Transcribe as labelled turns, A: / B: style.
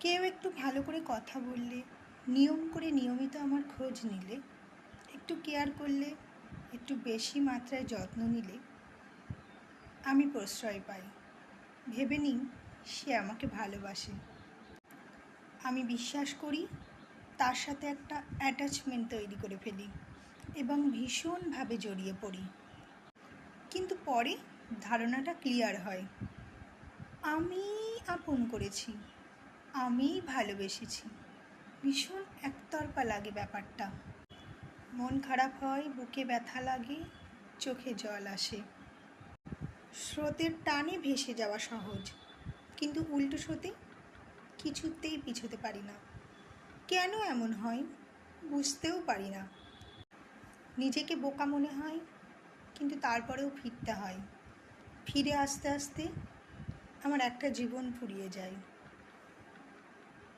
A: কেউ একটু ভালো করে কথা বললে, নিয়ম করে নিয়মিত আমার খোঁজ নিলে, একটু কেয়ার করলে, একটু বেশি মাত্রায় যত্ন নিলে আমি প্রশ্রয় পাই। ভেবে নিই সে আমাকে ভালোবাসে। আমি বিশ্বাস করি, তার সাথে একটা অ্যাটাচমেন্ট তৈরি করে ফেলি এবং ভীষণভাবে জড়িয়ে পড়ি। কিন্তু পরে ধারণাটা ক্লিয়ার হয়। আমি আপন করেছি। আমি ভালোবেসেছি। ভীষণ একতরফা লাগে ব্যাপারটা। মন খারাপ হয়, বুকে ব্যথা লাগে, চোখে জল আসে। স্রোতের টানে ভেসে যাওয়া সহজ। কিন্তু উল্টো স্রোতে কিছুতেই পিছোতে পারি না। কেন এমন হয়? বুঝতেও পারি না। নিজেকে বোকা মনে হয়, কিন্তু তারপরেও ফিরতে হয়। ফিরে আসতে আসতে আমার একটা জীবন ফুরিয়ে যায়।